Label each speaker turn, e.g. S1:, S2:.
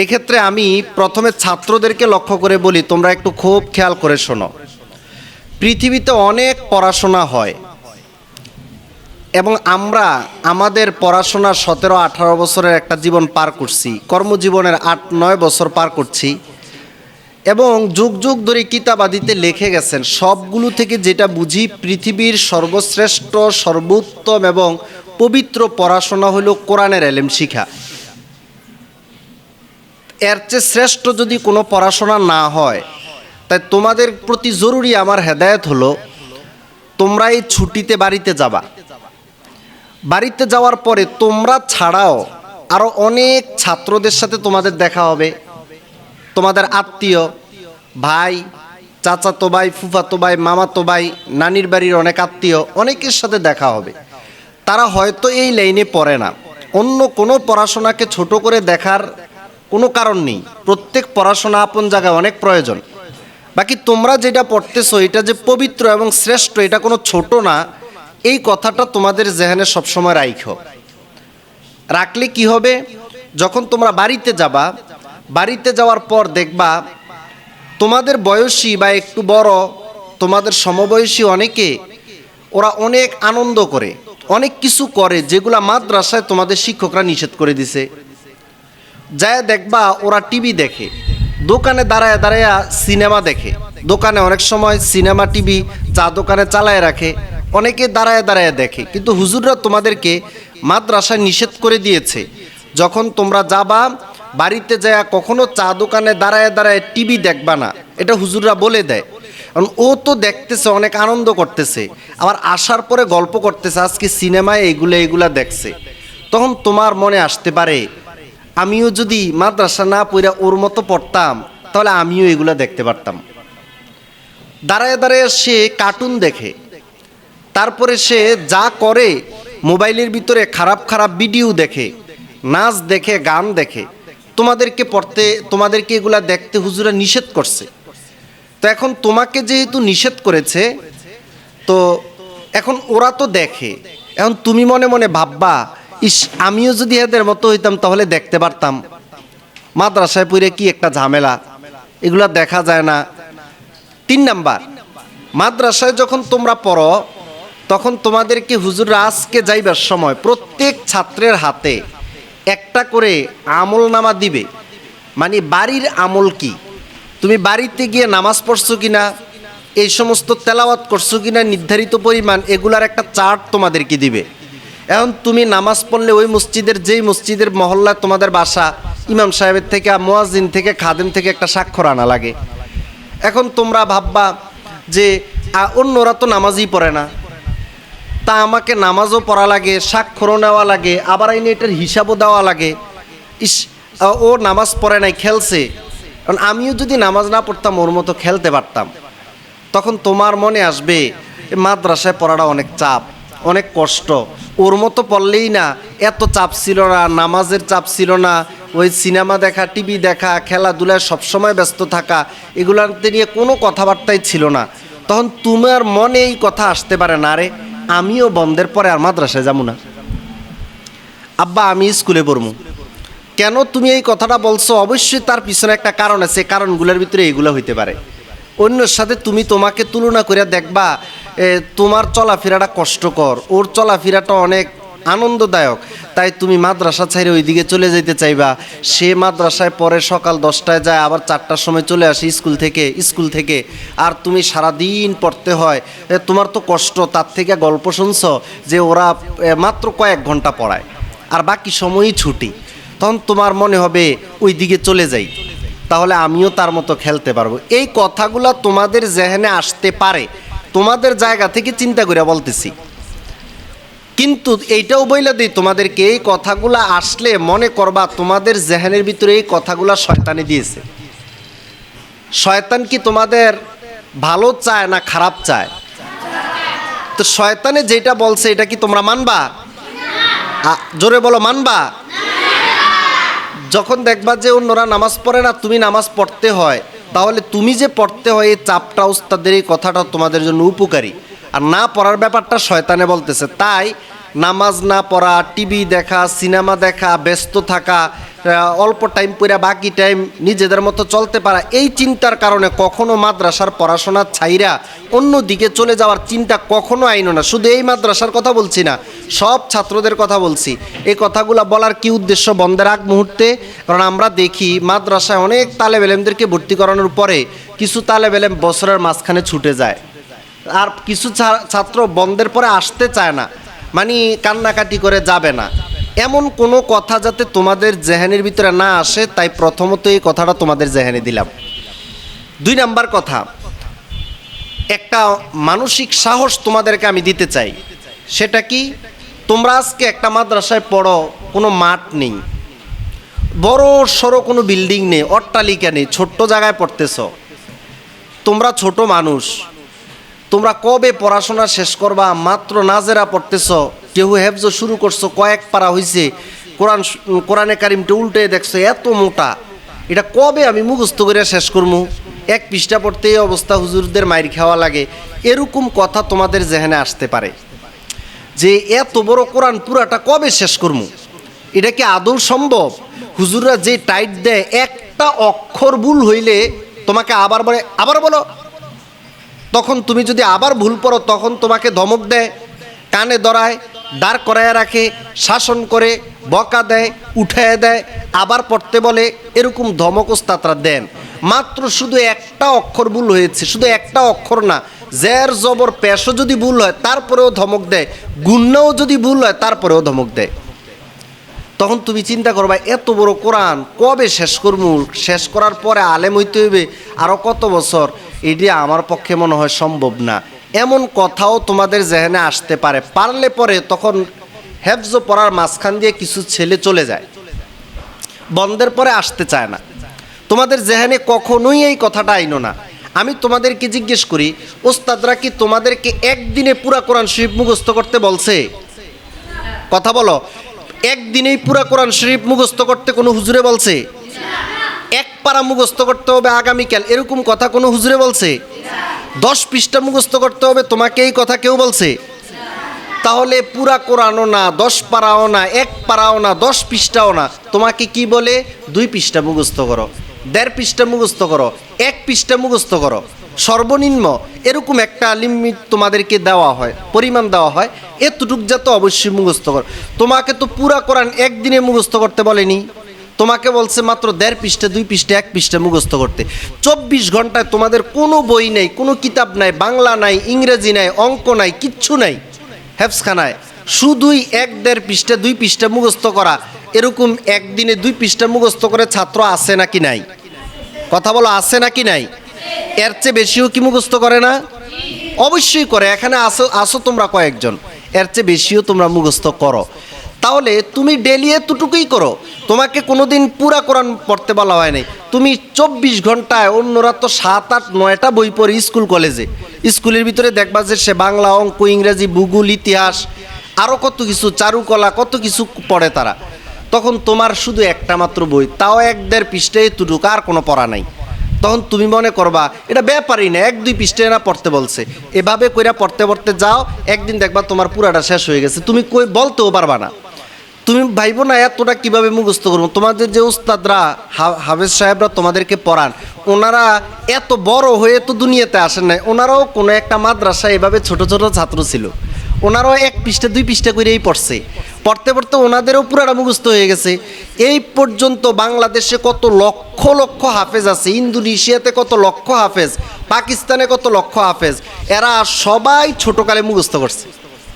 S1: এক্ষেত্রে আমি প্রথমে ছাত্রদেরকে লক্ষ্য করে বলি, তোমরা একটু খুব খেয়াল করে শোনো। পৃথিবীতে অনেক পড়াশোনা হয় এবং আমরা আমাদের পড়াশোনা সতেরো, আঠারো বছরের একটা জীবন পার করছি, কর্মজীবনের আট, নয় বছর পার করছি এবং যুগ যুগ ধরে কিতাবাদিতে লিখে গেছেন, সবগুলো থেকে যেটা বুঝি পৃথিবীর সর্বশ্রেষ্ঠ, সর্বোত্তম এবং পবিত্র পড়াশোনা হলো কোরআনের এলেম শিখা এর চেয়ে শ্রেষ্ঠ যদি কোনো পড়াশোনা না হয়, তাই তোমাদের প্রতি জরুরি আমার হেদায়েত হলো, তোমরা এই ছুটিতে বাড়িতে যাবা। বাড়িতে যাওয়ার পরে তোমরা ছাড়াও আরও অনেক ছাত্রদের সাথে তোমাদের দেখা হবে। তোমাদের আত্মীয়, ভাই, চাচাতো ভাই, ফুফাতো ভাই, মামাতো ভাই, নানির বাড়ির অনেক আত্মীয়, অনেকের সাথে দেখা হবে। তারা হয়তো এই লাইনে পড়ে না। অন্য কোনো পড়াশোনাকে ছোট করে দেখার কোনো কারণ নেই। প্রত্যেক পড়াশোনা আপন জায়গায় অনেক প্রয়োজন। বাকি তোমরা যেটা পড়তেছো, এটা যে পবিত্র এবং শ্রেষ্ঠ, এটা কোনো ছোট না, এই কথাটা তোমাদের জেহানে সবসময় রাইখো। রাখলে কি হবে? যখন তোমরা বাড়িতে যাবা, বাড়িতে যাওয়ার পর দেখবা, তোমাদের বয়সী বা একটু বড়, তোমাদের সমবয়সী অনেকে, ওরা অনেক আনন্দ করে, অনেক কিছু করে, যেগুলা মাদ্রাসায় তোমাদের শিক্ষকরা নিষেধ করে দিছে। যায় দেখবা ওরা টিভি দেখে, দোকানে দাঁড়ায় দাঁড়ায় সিনেমা দেখে। দোকানে অনেক সময় সিনেমা টিভি চা দোকানে চালায় রাখে, অনেকে দাঁড়ায় দাঁড়ায় দেখে। কিন্তু হুজুররা তোমাদেরকে মাদ্রাসায় নিষেধ করে দিয়েছে, যখন তোমরা যাবা, বাড়িতে যায় কখনো চা দোকানে দাঁড়ায় দাঁড়ায় টিভি দেখবা না। এটা হুজুররা বলে দেয়। কারণ ও তো দেখতেছে, অনেক আনন্দ করতেছে। আবার আসার পরে গল্প করতেছে, আজকে সিনেমায় এইগুলো এইগুলা দেখছে। তখন তোমার মনে আসতে পারে আমিও যদি মাদ্রাসা না পড়া ওর মতো পড়তাম, তাহলে আমিও এগুলা দেখতে পারতাম। দাঁড়ায় দাঁড়ায় সে কার্টুন দেখে। তারপরে সে যা করে, মোবাইলের ভিতরে খারাপ খারাপ ভিডিও দেখে, নাচ দেখে, গান দেখে। তোমাদেরকে পড়তে, তোমাদেরকে এগুলা দেখতে হুজুরা নিষেধ করছে। তো এখন তোমাকে যেহেতু নিষেধ করেছে, তো এখন ওরা তো দেখে। এখন তুমি মনে মনে ভাববা ইস, আমিও যদি এদের মতো হইতাম, তাহলে দেখতে পারতাম। মাদ্রাসায় পড়ে কি একটা ঝামেলা? এগুলা দেখা যায় না। তিন নাম্বার, মাদ্রাসায় যখন তোমরা পড়ো, তখন তোমাদেরকে হুজুররা আজকে যাইবার সময় প্রত্যেক ছাত্রের হাতে একটা করে আমল নামা দিবে। মানে বাড়ির আমল কি? তুমি বাড়িতে গিয়ে নামাজ পড়ছো কি না এই সমস্ত তেলাওয়াত করছ কিনা? নির্ধারিত পরিমাণ, এগুলার একটা চার্ট তোমাদেরকে দিবে। এখন তুমি নামাজ পড়লে ওই মসজিদের যেই মসজিদের মহল্লায় তোমাদের বাসা, ইমাম সাহেবের থেকে মোয়াজিন থেকে, খাদেম থেকে একটা স্বাক্ষর আনা লাগে। এখন তোমরা ভাববা যে অন্যরা তো নামাজই পড়ে না। তা আমাকে নামাজও পড়া লাগে, স্বাক্ষরও নেওয়া লাগে, আবার আইনে এটার হিসাবও দেওয়া লাগে। ইস ও নামাজ পড়ে নাই, খেলছে। কারণ আমিও যদি নামাজ না পড়তাম, ওর মতো খেলতে পারতাম। তখন তোমার মনে আসবে মাদ্রাসায় পড়াটা অনেক চাপ। অনেক কষ্ট। ওর মতো পড়লেই না, এত চাপ ছিল না, নামাজের চাপ ছিল না, ওই সিনেমা দেখা, টিভি দেখা, খেলাধুলায় সবসময় ব্যস্ত থাকা, এগুলাতে নিয়ে কোনো কথাবার্তাই ছিল না। তখন তোমার মনে এই কথা আসতে পারে না রে আমিও বন্ধের পরে আর মাদ্রাসায় যাব না। আব্বা, আমি স্কুলে পড়ব। কেন তুমি এই কথাটা বলছো? অবশ্যই তার পিছনে একটা কারণ আছে, কারণগুলোর ভিতরে এগুলো হইতে পারে। অন্যের সাথে তুমি তোমাকে তুলনা করে দেখবা তোমার চলাফেরাটা কষ্টকর। ওর চলাফেরাটা অনেক আনন্দদায়ক। তাই তুমি মাদ্রাসা ছাইরে ওইদিকে চলে যেতে চাইবা। সে মাদ্রাসায় পরে সকাল দশটায় যায়, আবার চারটার সময় চলে আসে স্কুল থেকে স্কুল থেকে। আর তুমি সারাদিন পড়তে হয়। তোমার তো কষ্ট, তার থেকে গল্প শুনছো যে ওরা মাত্র কয়েক ঘণ্টা পড়ায়। আর বাকি সময়ই ছুটি। তখন তোমার মনে হবে ওই দিকে চলে যাই। তাহলে আমিও তার মতো খেলতে পারব। এই কথাগুলো তোমাদের জেহেনে আসতে পারে। তোমাদের জায়গা থেকে চিন্তা করে বলতেছি। কিন্তু এইটাও বইলে দিই, তোমাদেরকে এই কথাগুলো আসলে মনে করবা, তোমাদের জেহেনের ভিতরে এই কথাগুলো শয়তানে দিয়েছে। শয়তান কি তোমাদের ভালো চায় না খারাপ চায়? তো শয়তানে যেটা বলছে, এটা কি তোমরা মানবা? জোরে বলো, মানবা? যখন দেখবা যে অন্যরা নামাজ পড়ে না, তুমি নামাজ পড়তে হয় তাহলে তুমি যে পড়তে হয় এই চাপটা, উস্তাদের এই কথাটা তোমাদের জন্য উপকারী। আর না পড়ার ব্যাপারটা শয়তানে বলতেছে। তাই নামাজ না পড়া, টিভি দেখা, সিনেমা দেখা, ব্যস্ত থাকা অল্প টাইম পড়া বাকি টাইম নিজেদের মতো চলতে পারা। এই চিন্তার কারণে কখনো মাদ্রাসার পড়াশোনা ছাইরা অন্য দিকে চলে যাওয়ার চিন্তা কখনো আইনো না। শুধু এই মাদ্রাসার কথা বলছি না, সব ছাত্রদের কথা বলছি। এই কথাগুলো বলার কি উদ্দেশ্য বন্ধের আগ মুহূর্তে? কারণ আমরা দেখি মাদ্রাসায় অনেক তালেব এলেমদেরকে ভর্তি করানোর পরে কিছু তালেব এলেম বছরের মাঝখানে ছুটে যায়। আর কিছু ছাত্র বন্ধের পরে আসতে চায় না মানে কান্নাকাটি করে যাবে না। এমন কোনো কথা যাতে তোমাদের জেহানের ভিতরে না আসে, তাই প্রথমত এই কথাটা তোমাদের জেহানে দিলাম। দুই নাম্বার কথা, একটা মানসিক সাহস তোমাদেরকে আমি দিতে চাই। সেটা কি? তোমরা আজকে একটা মাদ্রাসায় পড়ো, কোনো মাঠ নেই, বড় সড়ো কোনো বিল্ডিং নেই, অট্টালিকা নেই, ছোট্ট জায়গায় পড়তেছ। তোমরা ছোট মানুষ, তোমরা কবে পড়াশোনা শেষ করবা, মাত্র নাজেরা পড়তেছ কেউ হেফজ শুরু করছ, কয়েক পারা হইছে। কোরআন কোরআনে কারিমটা উল্টে দেখছ, এত মোটা। এটা কবে আমি মুখস্থ করে শেষ করব এক পৃষ্ঠা পড়তে এই অবস্থা হুজুরদের মাইর খাওয়া লাগে। এরকম কথা তোমাদের জেহেনে আসতে পারে। যে এত বড় কোরআন পুরাটা কবে শেষ করব এটা কি আদৌ সম্ভব? হুজুররা যে টাইট দেয়, একটা অক্ষর ভুল হইলে তোমাকে আবার বলে, আবার বলো। তখন তুমি যদি আবার ভুল পড়ো, তখন তোমাকে ধমক দেয়, কানে ধরায়। দাঁড় করায় রাখে, শাসন করে, বকা দেয়, উঠায় দেয়, আবার পড়তে বলে, এরকম ধমক ওস্তাদরা দেন। মাত্র শুধু একটা অক্ষর ভুল হয়েছে, শুধু একটা অক্ষর না, জের, জবর পেশও যদি ভুল হয়, তারপরেও ধমক দেয় গুণ্যও যদি ভুল হয়, তারপরেও ধমক দেয়। তখন তুমি চিন্তা করবা এত বড় কোরআন, কবে শেষ করব? শেষ করার পরে আলেম হইতে হইবে আরও কত বছর? এটি আমার পক্ষে মনে হয় সম্ভব না। এমন কথাও তোমাদের জেহেনে আসতে পারে। পারলে পরে তখন হেফজ পড়ার মাঝখান দিয়ে কিছু ছেলে চলে যায়। বন্ধের পরে আসতে চায় না। তোমাদের জেহেনে কখনোই এই কথাটা আইনো না। আমি তোমাদেরকে জিজ্ঞেস করি, ওস্তাদরা কি তোমাদেরকে একদিনে পুরা কোরআন শরীফ মুখস্থ করতে বলছে? কথা বলো, একদিনেই পুরা কোরআন শরীফ মুখস্থ করতে কোনো হুজুরে বলছে? এক পারা মুখস্থ করতে হবে আগামীকাল, এরকম কথা কোনো হুজুরে বলছে? দশ পৃষ্ঠা মুখস্থ করতে হবে, তোমাকে এই কথা কেউ বলছে। তাহলে পুরা কোরআনও না, দশ পারাও না, এক পারাও না, দশ পৃষ্ঠাও না। তোমাকে কি বলে? দুই পৃষ্ঠা মুখস্থ করো, দেড় পৃষ্ঠা মুখস্থ করো, এক পৃষ্ঠা মুখস্থ করো। সর্বনিম্ন এরকম একটা লিমিট তোমাদেরকে দেওয়া হয়, পরিমাণ দেওয়া হয়, এতটুক যাতে অবশ্যই মুখস্থ করো। তোমাকে তো পুরা কোরআন একদিনে মুখস্থ করতে বলেনি। তোমাকে বলছে মাত্র দেড় পৃষ্ঠা, দুই পৃষ্ঠা, এক পৃষ্ঠা মুখস্থ করতে। চব্বিশ ঘন্টায় তোমাদের কোনো বই নেই, কোনো কিতাব নাই, বাংলা নাই, ইংরেজি নাই, অঙ্ক নাই, কিচ্ছু নাই। হেফসখানায় শুধুই এক দেড় পৃষ্ঠা, দুই পৃষ্ঠা মুখস্থ করা। এরকম একদিনে দুই পৃষ্ঠা মুখস্থ করে ছাত্র আছে নাকি নাই? কথা বলো, আছে নাকি নাই? এর চেয়ে বেশিও কি মুখস্থ করে না? অবশ্যই করে, এখানে আসো আসো তোমরা কয়েকজন। এর চেয়ে বেশিও তোমরা মুখস্থ করো। তাহলে তুমি ডেলি এতটুকুই করো। তোমাকে কোনোদিন পুরা কোরআন পড়তে বলা হয় নাই। তুমি চব্বিশ ঘন্টায় অন্যরা তো সাত, আট, নয়টা বই পড়ে স্কুল, কলেজে। স্কুলের ভিতরে দেখবা যে সে বাংলা, অঙ্ক, ইংরেজি, ভূগোল, ইতিহাস আরও কত কিছু, চারুকলা, কত কিছু পড়ে তারা। তখন তোমার শুধু একটা মাত্র বই, তাও এক দেড় পৃষ্ঠায় এতটুক আর কোনো পড়া নাই। তখন তুমি মনে করবা, এটা ব্যাপারই না, এক দুই পৃষ্ঠায় না পড়তে বলছে। এভাবে কইরা পড়তে পড়তে যাও, একদিন দেখবা তোমার পুরাটা শেষ হয়ে গেছে। তুমি কই বলতেও পারবা না। তুমি ভাইবো না, এতটা কীভাবে মুখস্থ করব? তোমাদের যে উস্তাদরা হাফেজ সাহেবরা তোমাদেরকে পড়ান, ওনারা এত বড় হয়ে তো দুনিয়াতে আসেন নাই। ওনারাও কোনো একটা মাদ্রাসা এভাবে ছোট ছোট ছাত্র ছিল। ওনারাও এক পৃষ্ঠা, দুই পৃষ্ঠা করেই পড়ছে। পড়তে পড়তে ওনাদেরও পুরাটা মুখস্থ হয়ে গেছে। এই পর্যন্ত বাংলাদেশে কত লক্ষ লক্ষ হাফেজ আছে, ইন্দোনেশিয়াতে কত লক্ষ হাফেজ, পাকিস্তানে কত লক্ষ হাফেজ, এরা সবাই ছোটকালে মুখস্থ করছে।